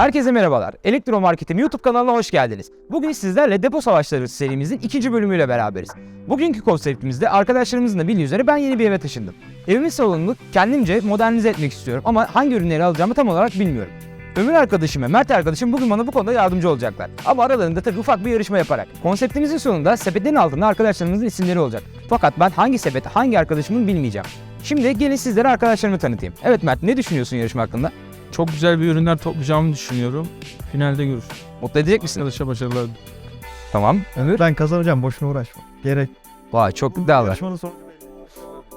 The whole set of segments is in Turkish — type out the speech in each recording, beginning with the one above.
Herkese merhabalar. Elektro Marketim YouTube kanalına hoş geldiniz. Bugün sizlerle Depo Savaşları serimizin ikinci bölümüyle beraberiz. Bugünkü konseptimizde arkadaşlarımızın da bildiği üzere ben yeni bir eve taşındım. Evimin salonunu kendimce modernize etmek istiyorum ama hangi ürünleri alacağımı tam olarak bilmiyorum. Ömür arkadaşım ve Mert arkadaşım bugün bana bu konuda yardımcı olacaklar. Ama aralarında tabii ufak bir yarışma yaparak. Konseptimizin sonunda sepetlerin altında arkadaşlarımızın isimleri olacak. Fakat ben hangi sepet, hangi arkadaşımın bilmeyeceğim. Şimdi gelin sizlere arkadaşlarımı tanıtayım. Evet Mert ne düşünüyorsun yarışma hakkında? Çok güzel bir ürünler toplayacağımı düşünüyorum. Finalde görürüz. Mutlu edecek misin? Arkadaşa başarılar. Tamam. Ömür? Ben kazanacağım boşuna uğraşma. Gerek. Vay çok iddialı. Yarışmanın sonu.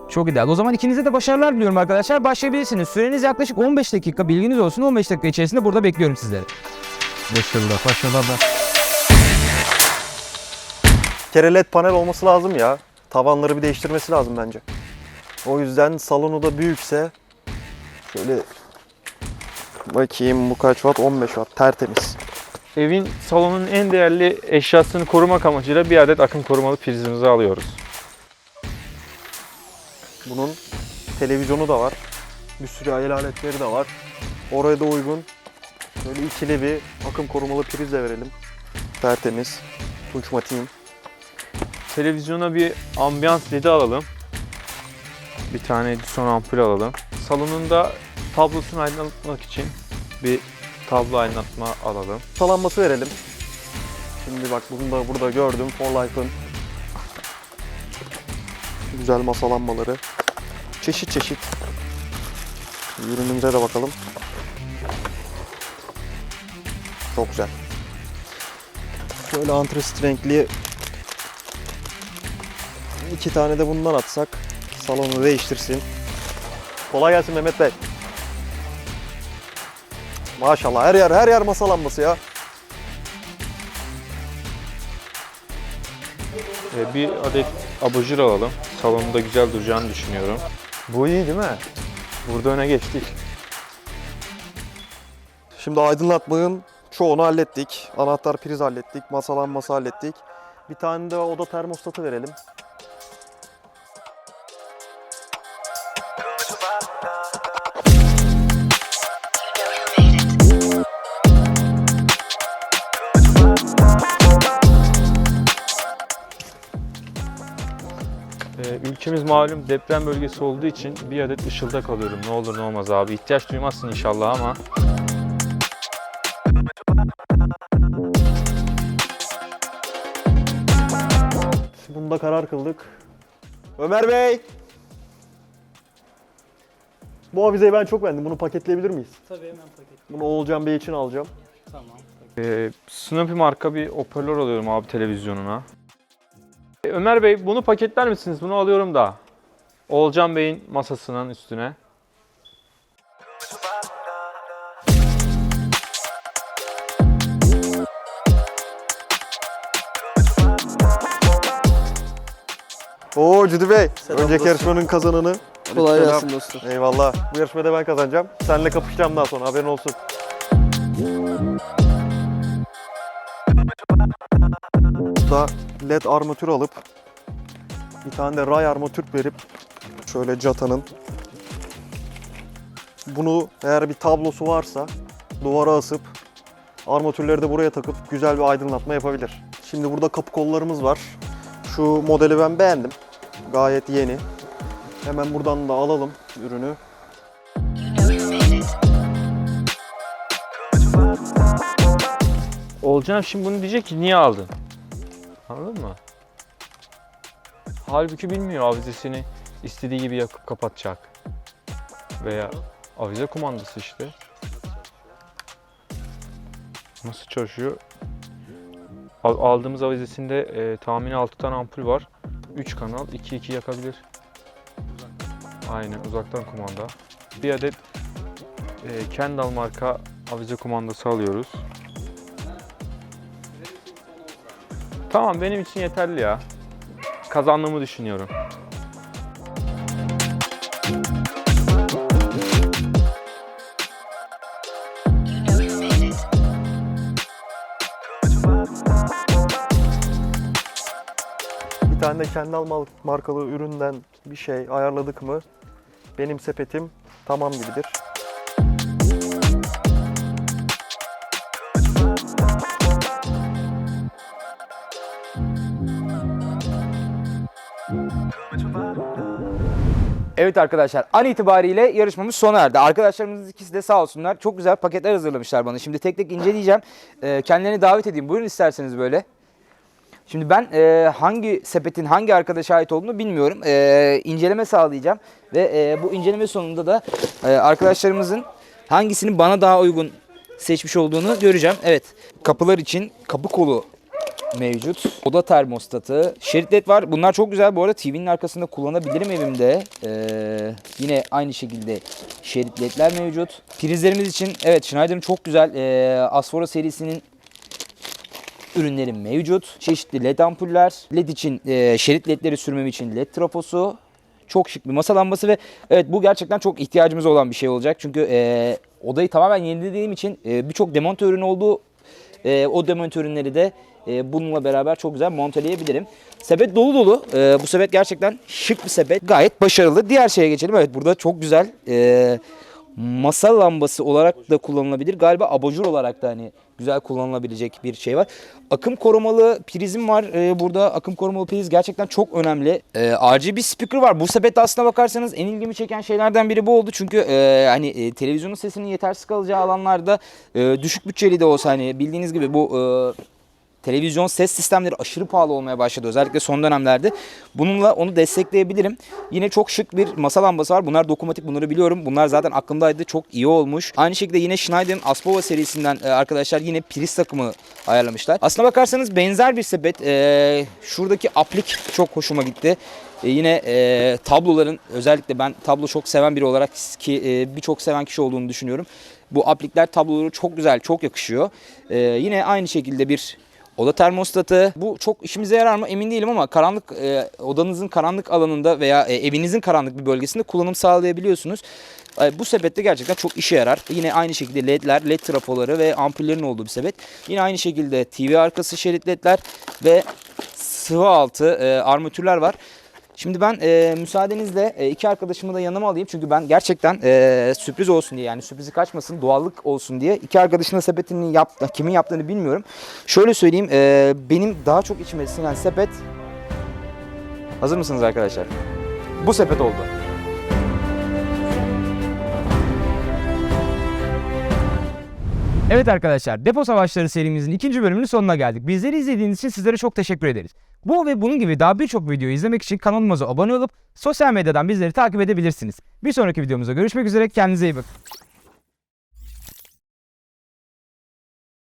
Çok iddialı. O zaman ikinize de başarılar diliyorum arkadaşlar. Başlayabilirsiniz. Süreniz yaklaşık 15 dakika. Bilginiz olsun. 15 dakika içerisinde burada bekliyorum sizleri. Başarılar, başarılar. kere led panel olması lazım ya. Tavanları bir değiştirmesi lazım bence. O yüzden salonu da büyükse şöyle bakayım bu kaç watt? 15 watt. Tertemiz. Evin salonun en değerli eşyasını korumak amacıyla bir adet akım korumalı prizimizi alıyoruz. Bunun televizyonu da var. Bir sürü el aletleri de var. Oraya da uygun. Böyle ikili bir akım korumalı priz de verelim. Tertemiz. Tunç Matiğim. Televizyona bir ambiyans ledi alalım. Bir tane son ampul alalım. Salonunda tablosunu aydınlatmak için bir tablo aydınlatma alalım. Salanması verelim. Şimdi bak bunu da burada gördüm. For Life'ın güzel masalanmaları. Çeşit çeşit. Ürünümüze de bakalım. Çok güzel. Şöyle antrasit renkli iki tane de bundan atsak salonu değiştirsin. Kolay gelsin Mehmet Bey. Maşallah her yer her yer masalanması ya. Ee, Bir adet abajur alalım. Salonunda güzel duracağını düşünüyorum. Bu iyi değil mi? Burada öne geçtik. Şimdi aydınlatmanın çoğunu hallettik. Anahtar priz hallettik. Masalanması hallettik. Bir tane de oda termostatı verelim. Ülkemiz malum deprem bölgesi olduğu için bir adet ışıldak alıyorum. Ne olur ne olmaz abi. İhtiyaç duymazsın inşallah ama. Bunda karar kıldık. Ömer Bey! Bu avizeyi ben çok beğendim. Bunu paketleyebilir miyiz? Tabii hemen paket. Bunu Oğulcan Bey için alacağım. Tamam. Ee, Snoopy marka bir hoparlör alıyorum abi televizyonuna. Ömer Bey bunu paketler misiniz? Bunu alıyorum da. Oğulcan Bey'in masasının üstüne. Oo Cüdü Bey. Selam Önceki dostum. yarışmanın kazananı. Kolay Selam. gelsin dostum. Eyvallah. Bu yarışmada ben kazanacağım. Seninle kapışacağım daha sonra haberin olsun. Burada led armatür alıp bir tane de ray armatür verip şöyle Cata'nın bunu eğer bir tablosu varsa duvara asıp armatürleri de buraya takıp güzel bir aydınlatma yapabilir. Şimdi burada kapı kollarımız var. Şu modeli ben beğendim. Gayet yeni. Hemen buradan da alalım ürünü. Oğulcan şimdi bunu diyecek ki niye aldın? Anladın mı? Halbuki bilmiyor avizesini istediği gibi yakıp kapatacak. Veya avize kumandası işte. Nasıl çalışıyor? Al- Aldığımız avizesinde e, tahmini 6 tane ampul var. 3 kanal 2-2 yakabilir. Aynen uzaktan kumanda. Bir adet e, Kendall marka avize kumandası alıyoruz. Tamam benim için yeterli ya. Kazandığımı düşünüyorum. Bir tane de Kendall mal- markalı üründen bir şey ayarladık mı benim sepetim tamam gibidir. Evet arkadaşlar an itibariyle yarışmamız sona erdi. Arkadaşlarımız ikisi de sağ olsunlar. Çok güzel paketler hazırlamışlar bana. Şimdi tek tek inceleyeceğim. Ee, kendilerini davet edeyim. Buyurun isterseniz böyle. Şimdi ben e, hangi sepetin hangi arkadaşa ait olduğunu bilmiyorum. E, inceleme sağlayacağım. Ve e, bu inceleme sonunda da e, arkadaşlarımızın hangisinin bana daha uygun seçmiş olduğunu göreceğim. Evet kapılar için kapı kolu mevcut. Oda termostatı. Şerit led var. Bunlar çok güzel. Bu arada TV'nin arkasında kullanabilirim evimde. Ee, yine aynı şekilde şerit ledler mevcut. Prizlerimiz için evet Schneider'ın çok güzel e, Asfora serisinin ürünleri mevcut. Çeşitli led ampuller. Led için e, şerit ledleri sürmem için led trafosu. Çok şık bir masa lambası ve evet bu gerçekten çok ihtiyacımız olan bir şey olacak. Çünkü e, odayı tamamen yenilediğim için e, birçok demonte ürün olduğu e, o demonte ürünleri de e, bununla beraber çok güzel monteleyebilirim. Sepet dolu dolu. E, bu sepet gerçekten şık bir sepet. Gayet başarılı. Diğer şeye geçelim. Evet burada çok güzel e, masa lambası olarak da kullanılabilir. Galiba abajur olarak da hani güzel kullanılabilecek bir şey var. Akım korumalı prizim var. Ee, burada akım korumalı priz gerçekten çok önemli. Ee, RGB speaker var. Bu sepette aslına bakarsanız en ilgimi çeken şeylerden biri bu oldu. Çünkü e, hani e, televizyonun sesinin yetersiz kalacağı alanlarda e, düşük bütçeli de olsa hani bildiğiniz gibi bu e, televizyon ses sistemleri aşırı pahalı olmaya başladı özellikle son dönemlerde. Bununla onu destekleyebilirim. Yine çok şık bir masa lambası var. Bunlar dokunmatik bunları biliyorum. Bunlar zaten aklımdaydı. Çok iyi olmuş. Aynı şekilde yine Schneider'in Aspova serisinden e, arkadaşlar yine priz takımı ayarlamışlar. Aslına bakarsanız benzer bir sepet. E, şuradaki aplik çok hoşuma gitti. E, yine e, tabloların özellikle ben tablo çok seven biri olarak ki e, birçok seven kişi olduğunu düşünüyorum. Bu aplikler tabloları çok güzel, çok yakışıyor. E, yine aynı şekilde bir Oda termostatı. Bu çok işimize yarar mı emin değilim ama karanlık e, odanızın karanlık alanında veya e, evinizin karanlık bir bölgesinde kullanım sağlayabiliyorsunuz. E, bu sepette gerçekten çok işe yarar. Yine aynı şekilde ledler, led trafoları ve ampullerin olduğu bir sepet. Yine aynı şekilde TV arkası şerit ledler ve sıvı altı e, armatürler var. Şimdi ben e, müsaadenizle e, iki arkadaşımı da yanıma alayım. Çünkü ben gerçekten e, sürpriz olsun diye yani sürprizi kaçmasın doğallık olsun diye iki arkadaşın da sepetini yap, kimin yaptığını bilmiyorum. Şöyle söyleyeyim e, benim daha çok içime sinen sepet hazır mısınız arkadaşlar? Bu sepet oldu. Evet arkadaşlar Depo Savaşları serimizin ikinci bölümünün sonuna geldik. Bizleri izlediğiniz için sizlere çok teşekkür ederiz. Bu ve bunun gibi daha birçok video izlemek için kanalımıza abone olup sosyal medyadan bizleri takip edebilirsiniz. Bir sonraki videomuzda görüşmek üzere kendinize iyi bakın.